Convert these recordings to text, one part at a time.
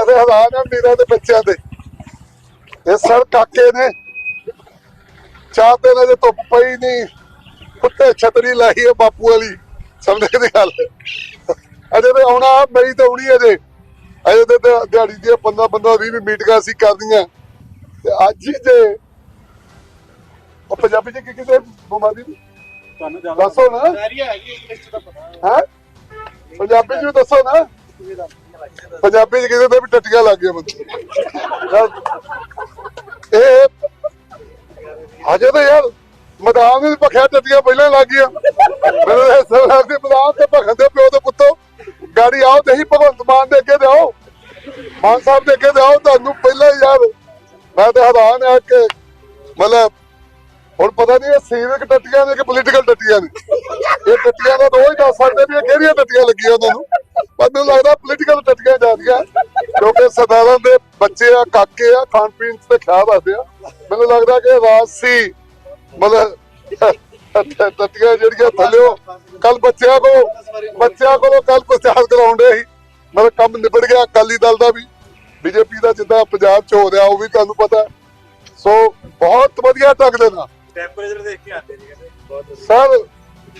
ਤੇ ਹੈਰਾਨ ਆ ਮੀਰਾ ਦੇ ਬੱਚਿਆਂ ਦੇ। ਇਹ ਸਰ ਕਾਕੇ ਨੇ। ਚਾਰ ਦਿਨ ਅਜੇ ਧੁੱਪ ਪਈ ਨਹੀਂ। ਕੁੱਤੇ ਛਤਰੀ ਲਾਈ ਹੈ ਬਾਪੂ ਵਾਲੀ। ਸਮਝੇ ਦੀ ਗੱਲ। ਅਜੇ ਤੇ ਆਉਣਾ ਮਈ ਤੇ ਆਉਣੀ ਅਜੇ। ਅਜੇ ਤੇ ਦਿਹਾ- ਦਿਹਾੜੀ ਦੀਆਂ 15 15 20 ਮੀਟਿੰਗਾਂ ਅਸੀਂ ਕਰਦੀਆਂ ਤੇ ਅੱਜ ਹੀ ਜੇ ਉਹ ਪੰਜਾਬੀ ਚ ਕਿਤੇ ਬਿਮਾਰੀ ਦੀ? ਤੁਹਾਨੂੰ ਦੱਸੋ ਨਾ। ਹੈਗੀ ਇੰਗਲਿਸ਼ ਦਾ ਪਤਾ। ਹੈ? ਪੰਜਾਬੀ ਚ ਵੀ ਦੱਸੋ ਨਾ। ਪੰਜਾਬੀ ਚ ਕਿਤੇ ਤੇ ਵੀ ਟੱਟੀਆਂ ਲੱਗ ਗਈਆਂ ਬੰਦੇ। ਇਹ ਹਜੇ ਤਾਂ ਯਾਰ ਮੈਦਾਨ ਦੇ ਭਖਿਆ ਟੱਟੀਆਂ ਪਹਿਲਾਂ ਲੱਗ ਗਈਆਂ। ਮੇਰੇ ਸਰਦਾਰ ਦੇ ਮੈਦਾਨ ਤੇ ਭਖਣ ਦੇ ਪਿਓ ਦੇ ਪੁੱਤੋ, ਗਾੜੀ ਆਓ ਤੇ ਹੀ ਭਗਵੰਤ ਮਾਨ ਦੇ ਅੱਗੇ ਜਾਓ। ਮਾਨ ਸਾਹਿਬ ਦੇ ਅੱਗੇ ਜਾਓ, ਤੁਹਾਨੂੰ ਪਹਿਲਾਂ ਯਾਰ ਮੈਂ ਤੇ ਹੈਰਾਨ ਆ ਕਿ ਮਤਲਬ ਹੁਣ ਪਤਾ ਨਹੀਂ ਇਹ ਸੀਵਿਕ ਟੱਟੀਆਂ ਨੇ ਕਿ ਪੋਲੀਟੀਕਲ ਟੱਟੀਆਂ ਨੇ? ਇਹ ਟੱਟੀਆਂ ਦਾ ਰੋਜ਼ ਦੱਸ ਸਕਦੇ ਵੀ ਇਹ ਕਿਹੜੀਆਂ ਟੱਟੀਆਂ ਲੱਗੀਆਂ ਉਹਨਾਂ ਨੂੰ। ਮੈਨੂੰ ਲੱਗਦਾ ਪੋਲੀਟੀਕਲ ਟੱਟੀਆਂ ਜਾਂਦੀਆਂ ਕਿਉਂਕਿ ਸਰਦਾਰਾਂ ਦੇ ਬੱਚੇ ਆ, ਕਾਕੇ ਆ, ਖਾਣ ਪੀਣ ਤੇ ਖਿਆਲ ਰੱਖਦੇ ਆ। ਮੈਨੂੰ ਲੱਗਦਾ ਕਿ ਰਾਜਸੀ ਮਤਲਬ, ਟੱਟੀਆਂ ਜਿਹੜੀਆਂ ਥੱਲਿਓ ਕੱਲ ਬੱਚਿਆਂ ਕੋ ਬੱਚਿਆਂ ਕੋਲੋਂ ਕੱਲ ਪ੍ਰਚਾਰ ਕਰਾਉਂਦੇ ਸੀ। ਮਤਲਬ ਕੰਮ ਨਿਬੜ ਗਿਆ ਅਕਾਲੀ ਦਲ ਦਾ ਵੀ। ਬੀਜੇਪੀ ਦਾ ਜਿੱਦਾਂ ਪੰਜਾਬ ਚ ਹੋ ਰਿਹਾ, ਉਹ ਵੀ ਤੁਹਾਨੂੰ ਪਤਾ। ਸੋ ਬਹੁਤ ਵਧੀਆ ਢੰਗ ਦੇ ਨਾਲ। ਟੈਂਪਰੇਚਰ ਦੇਖ ਕੇ ਆਉਂਦੇ ਜੀ ਕਹਿੰਦੇ। ਬਹੁਤ ਸਰ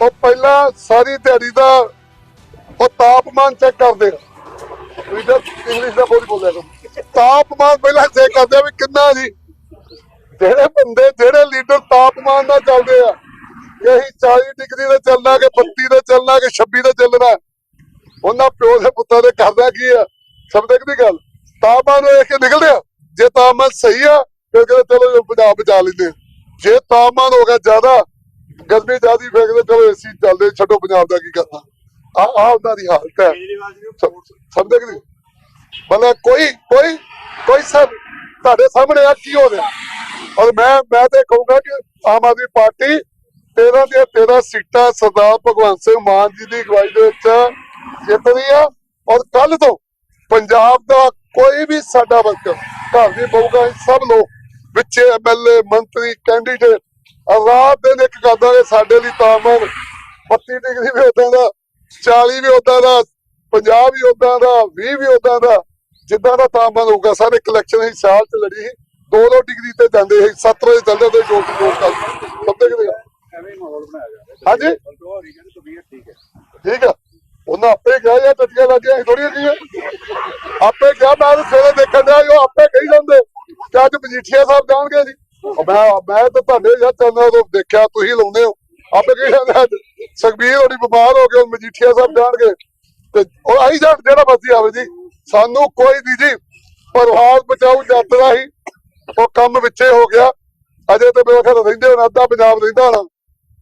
ਉਹ ਪਹਿਲਾਂ ਸਾਰੀ ਦਿਹਾੜੀ ਦਾ ਉਹ ਤਾਪਮਾਨ ਚੈੱਕ ਕਰਦੇ ਆ ਤੁਸੀਂ ਤਾਂ ਇੰਗਲਿਸ਼ ਦਾ ਬੋਲ ਬੋਲਿਆ ਕਰੋ। ਤਾਪਮਾਨ ਪਹਿਲਾਂ ਚੈੱਕ ਕਰਦੇ ਆ ਵੀ ਕਿੰਨਾ ਜੀ ਜਿਹੜੇ ਬੰਦੇ, ਜਿਹੜੇ ਲੀਡਰ ਤਾਪਮਾਨ ਦਾ ਚੱਲਦੇ ਆ, ਕਿ ਅਸੀਂ 40 ਡਿਗਰੀ ਤੇ ਚੱਲਣਾ, ਕਿ 32 ਤੇ ਚੱਲਣਾ, ਕਿ 26 ਤੇ ਚੱਲਣਾ, ਉਹਨਾਂ ਪਿਓ ਦੇ ਪੁੱਤਾਂ ਦੇ ਕਰਦਾ ਕੀ ਆ? ਸਮਝਦੇ ਕਿ ਗੱਲ। ਤਾਪਮਾਨ ਵੇਖ ਕੇ ਨਿਕਲਦੇ ਆ। ਜੇ ਤਾਪਮਾਨ ਸਹੀ ਆ, ਫਿਰ ਕਹਿੰਦੇ ਚਲੋ ਪੰਜਾਬ ਬਚਾ ਲੈਂਦੇ ਆ। ਜੇ ਤਾਪਮਾਨ ਹੋ ਗਿਆ ਜ਼ਿਆਦਾ ਗਰਮੀ ਜ਼ਿਆਦੀ ਫੇਕਦੇ ਚਲੋ ਏਸੀ ਚੱਲਦੇ ਛੱਡੋ ਪੰਜਾਬ ਦਾ ਕੀ ਕਰਨਾ। ਆ ਆ ਉਹਨਾਂ ਦੀ ਹਾਲਤ ਹੈ। ਸਮਝਦੇ ਕਿ ਮਤਲਬ ਕੋਈ ਕੋਈ ਕੋਈ ਸਰ ਤੁਹਾਡੇ ਸਾਹਮਣੇ ਆ ਕੀ ਹੋ ਰਿਹਾ? ਔਰ ਮੈਂ ਮੈਂ ਤੇ ਕਹੂੰਗਾ ਕਿ ਆਮ ਆਦਮੀ ਪਾਰਟੀ 13 ਦੀਆਂ 13 ਸੀਟਾਂ ਸਰਦਾਰ ਭਗਵੰਤ ਸਿੰਘ ਮਾਨ ਜੀ ਦੀ ਅਗਵਾਈ ਦੇ ਵਿੱਚ ਜਿੱਤ ਰਹੀ ਆ। ਔਰ ਕੱਲ ਤੋਂ ਪੰਜਾਬ ਦਾ ਕੋਈ ਵੀ ਸਾਡਾ ਵਰਕਰ ਘਰ ਦੀ ਬਹੂਗਾ ਸਭ ਲੋਕ ਵਿੱਚ ਐਮਐਲਏ ਮੰਤਰੀ ਕੈਂਡੀਡੇਟ ਰਾਤ ਦਿਨ ਇੱਕ ਕਰਦਾ ਕਿ ਸਾਡੇ ਲਈ ਤਾਪਮਾਨ 32 ਡਿਗਰੀ ਵੀ ਉਦਾਂ ਦਾ 40 ਵੀ ਉਦਾਂ ਦਾ 50 ਵੀ ਉਦਾਂ ਦਾ 20 ਵੀ ਉਦਾਂ ਦਾ ਜਿੱਦਾਂ ਦਾ ਤਾਪਮਾਨ ਹੋਊਗਾ। ਸਾਰੇ ਕਲੈਕਸ਼ਨ ਅਸੀਂ ਸਾਲ ਚ ਲੜੀ ਸੀ। 2-2 ਡਿਗਰੀ ਤੇ ਜਾਂਦੇ ਸੀ। 7 ਵਜੇ ਚੱਲਦੇ ਤੇ ਜੋਰ ਦੀ ਜੋਰ ਕਰ ਸਭ ਦੇ ਐਵੇਂ ਹੀ ਮਾਹੌਲ ਬਣਾਇਆ ਜਾ ਰਿਹਾ। ਹਾਂਜੀ? ਹੋ ਠੀਕ ਹੈ। ਠੀਕ ਉਹਨਾਂ ਆਪੇ ਕਿਹਾ ਯਾਰ ਟੱਟੀਆਂ ਲੱਗੀਆਂ ਥੋੜੀਆਂ ਕੀਆਂ ਆਪੇ ਕਿਹਾ ਮੈਂ ਸਵੇਰੇ ਦੇਖਣ ਉਹ ਜਾਂਦੇ ਕਿ ਅੱਜ ਮਜੀਠੀਆ ਸਾਹਿਬ ਜਾਣਗੇ ਜੀ। ਮੈਂ ਮੈਂ ਤਾਂ ਤੁਹਾਡੇ ਯਾਰ ਚੈਨਲ ਤੋਂ ਦੇਖਿਆ, ਤੁਸੀਂ ਲਾਉਂਦੇ ਹੋ। ਆਪੇ ਕਹੀ ਸੁਖਬੀਰ ਹੋਣੀ ਬਿਮਾਰ ਹੋ ਗਏ ਮਜੀਠੀਆ ਸਾਹਿਬ ਜਾਣਗੇ। ਤੇ ਉਹ ਆਈ ਜਾਣ ਜਿਹੜਾ ਮਰਜ਼ੀ ਆਵੇ ਜੀ। ਸਾਨੂੰ ਕੋਈ ਨਹੀਂ ਜੀ ਪਰਿਵਾਰ ਬਚਾਓ ਯਾਤਰਾ ਹੀ। ਉਹ ਕੰਮ ਵਿੱਚੇ ਹੋ ਗਿਆ। ਅਜੇ ਤੇ ਮੇਰੇ ਖਿਆਲ ਰਹਿੰਦੇ ਹੋਣਾ, ਅੱਧਾ ਪੰਜਾਬ ਰਹਿੰਦਾ ਹੋਣਾ।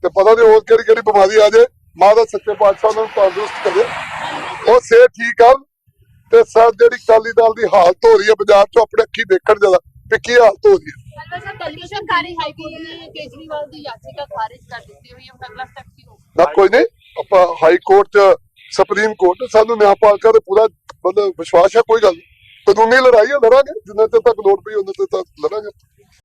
ਤੇ ਪਤਾ ਨਹੀਂ ਹੋਰ ਕਿਹੜੀ ਕਿਹੜੀ ਬਿਮਾਰੀ ਆ ਜੇ। ਮਾਂ ਸੱਚੇ ਪਾਤਸ਼ਾਹ ਉਹਨਾਂ ਨੂੰ ਤੰਦਰੁਸਤ ਕਰੇ। ਉਹ ਸਿਹਤ ਠੀਕ ਕਰਨ। ਤੇ ਸਰ, ਜਿਹੜੀ ਕਾਲੀ ਦਲ ਦੀ ਹਾਲਤ ਹੋ ਰਹੀ ਹੈ, ਪੰਜਾਬ 'ਚ ਆਪਣੇ ਅੱਖੀ ਦੇਖਣ ਜਦਾ ਕਿ ਕੀ ਹਾਲਤ ਹੋ ਰਹੀ ਹੈ ਨੇ ਕੋਈ ਨਹੀਂ ਆਪਾਂ ਹਾਈ ਕੋਰਟ 'ਚ ਸੁਪਰੀਮ ਕੋਰਟ ਸਾਨੂੰ ਨਿਆਂਪਾਲਿਕਾ ਤੇ ਪੂਰਾ ਮਤਲਬ ਵਿਸ਼ਵਾਸ ਹੈ ਕੋਈ ਗੱਲ। ਕਾਨੂੰਨੀ ਲੜਾਈ ਹੈ ਲੜਾਂਗੇ ਜਿੰਨਾ ਚਿਰ ਤੱਕ ਲੋੜ ਪਈ ਉਹਨਾਂ ਚਿਰ ਤੱਕ ਲੜਾਂਗੇ।